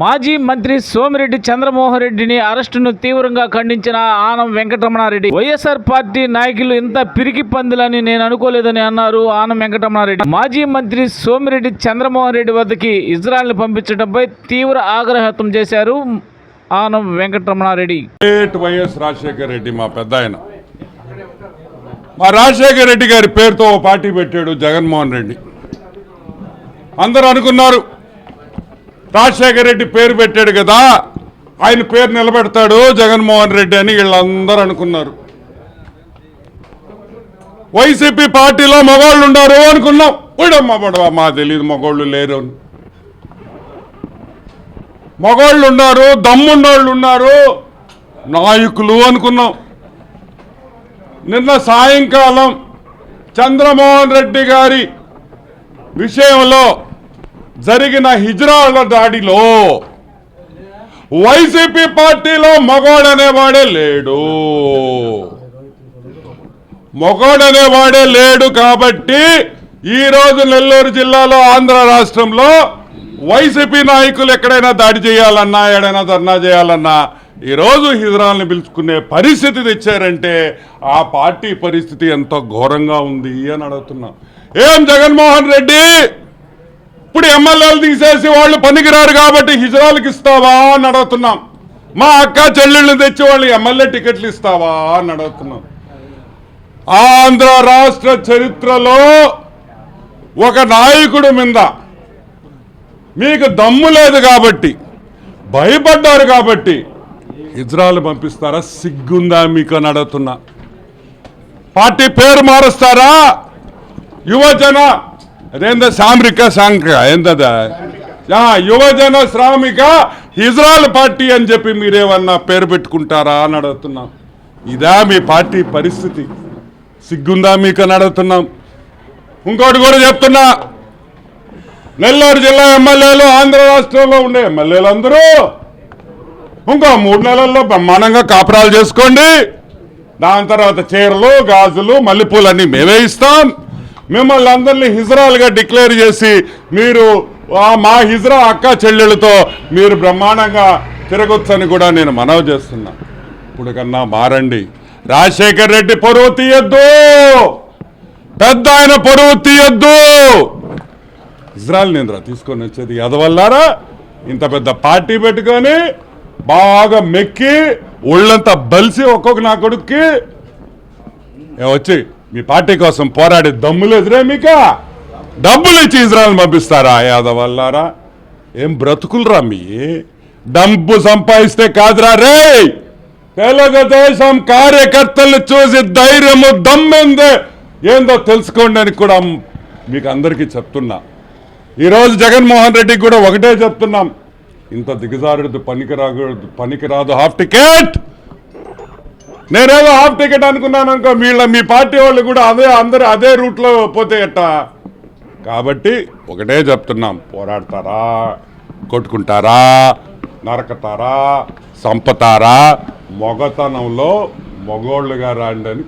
మాజీ మంత్రి సోమిరెడ్డి చంద్రమోహన్ రెడ్డిని అరెస్టును తీవ్రంగా ఖండించిన ఆనం వెంకటరమణారెడ్డి. వైఎస్ఆర్ పార్టీ నాయకులు ఇంత పిరికి పందులని నేను అనుకోలేదని అన్నారు ఆనం వెంకటరమణారెడ్డి. మాజీ మంత్రి సోమిరెడ్డి చంద్రమోహన్ రెడ్డి వద్దకి ఇజ్రాయెల్ని పంపించడంపై తీవ్ర ఆగ్రహ వ్యక్తం చేశారు ఆనం వెంకటరమణారెడ్డి. వైఎస్ రాజశేఖర రెడ్డి మా పెద్ద ఆయన మా రాజశేఖర రెడ్డి గారి పేరుతో పార్టీ పెట్టాడు జగన్మోహన్ రెడ్డి. అందరూ అనుకున్నారు రాజశేఖర రెడ్డి పేరు పెట్టాడు కదా ఆయన పేరు నిలబెడతాడు జగన్మోహన్ రెడ్డి అని వీళ్ళందరూ అనుకున్నారు. వైసీపీ పార్టీలో మగవాళ్ళు ఉన్నారు అనుకున్నాం. ఉడమ్మ బడవా మా తెలియదు మగవాళ్ళు లేరు అని. మగవాళ్ళు ఉన్నారు దమ్మున్నోళ్ళు ఉన్నారు నాయకులు అనుకున్నాం. నిన్న సాయంకాలం చంద్రమోహన్ రెడ్డి గారి విషయంలో జరిగిన హిజ్రాల దాడిలో వైసీపీ పార్టీలో మగోడనేవాడే లేడు. మగోడనేవాడే లేడు కాబట్టి ఈ రోజు నెల్లూరు జిల్లాలో ఆంధ్ర రాష్ట్రంలో వైసీపీ నాయకులు ఎక్కడైనా దాడి చేయాలన్నా ఎక్కడైనా ధర్నా చేయాలన్నా ఈరోజు హిజరాల్ని హిజ్రాల్ని పిలుచుకునే పరిస్థితి తెచ్చారంటే ఆ పార్టీ పరిస్థితి ఎంతో ఘోరంగా ఉంది అని అడుగుతున్నాం. ఏం జగన్మోహన్ రెడ్డి? ఎమ్మెల్యేలు తీసేసి వాళ్ళు పనికిరారు కాబట్టి హిజరాలకు ఇస్తావా అని అడుగుతున్నాం. మా అక్క చెల్లెళ్ళు తెచ్చి వాళ్ళు ఎమ్మెల్యే టికెట్లు ఇస్తావా అని అడుగుతున్నాం. ఆంధ్ర రాష్ట్ర చరిత్రలో ఒక నాయకుడు మీద మీకు దమ్ము లేదు కాబట్టి భయపడ్డారు కాబట్టి హిజ్రాలు పంపిస్తారా? సిగ్గుందా మీకు అని అడుగుతున్నా. పార్టీ పేరు మారుస్తారా? యువజన అదేందా సామ్రిక సాంక ఏందదా? యువజన శ్రామిక ఇజ్రాయల్ పార్టీ అని చెప్పి మీరేమన్నా పేరు పెట్టుకుంటారా అని అడుగుతున్నాం. ఇదా మీ పార్టీ పరిస్థితి. సిగ్గుందా మీకు అని అడుగుతున్నాం. ఇంకోటి కూడా చెప్తున్నా. నెల్లూరు జిల్లా ఎమ్మెల్యేలు ఆంధ్ర రాష్ట్రంలో ఉండే ఎమ్మెల్యేలు అందరూ ఇంకో మూడు నెలల్లో బ్రహ్మాండంగా కాపురాలు చేసుకోండి. దాని తర్వాత చీరలు గాజులు మల్లెపూలన్నీ మేమే ఇస్తాం. మిమ్మల్ని అందరినీ హిజ్రాలుగా డిక్లేర్ చేసి మీరు మా హిజరా అక్క చెల్లెళ్ళతో మీరు బ్రహ్మాండంగా తిరగొచ్చని కూడా నేను మనవి చేస్తున్నా. ఇప్పుడు కన్నా మారండి. రాజశేఖర్ రెడ్డి పొరువు తీయద్దు! పెద్ద ఆయన పొరువు తీయద్దు! ఇజ్రాయల్ నింద్ర తీసుకొని వచ్చేది ఎదవల్లారా ఇంత పెద్ద పార్టీ పెట్టుకొని బాగా మెక్కి ఒళ్ళంతా బలిసి ఒక్కొక్క నా కొడుక్కి వచ్చి మీ పార్టీ కోసం పోరాడే దమ్ములు ఎదురే మీక? డబ్బులు ఇచ్చి ఇజ్రాయల్ పంపిస్తారా యాదవల్లారా? ఏం బ్రతుకులరా మీ? డబ్బు సంపాదిస్తే కాదురా రే! తెలుగుదేశం కార్యకర్తలు చూసి ధైర్యము దమ్మెందే. ఏందో తెలుసుకోండి అని కూడా మీకు అందరికీ చెప్తున్నా. ఈరోజు జగన్మోహన్ రెడ్డికి కూడా ఒకటే చెప్తున్నాం. ఇంత దిగజారుడు పనికిరాకూడదు పనికిరాదు హాఫ్ టికెట్! నేనేదో హాఫ్ టికెట్ అనుకున్నాను అనుకో వీళ్ళ మీ పార్టీ వాళ్ళు కూడా అదే అందరూ అదే రూట్లో పోతే ఎట్టా? కాబట్టి ఒకటే చెప్తున్నాం పోరాడతారా కొట్టుకుంటారా నరకతారా సంపతారా మొగతనంలో మగోళ్ళుగా రాండి అని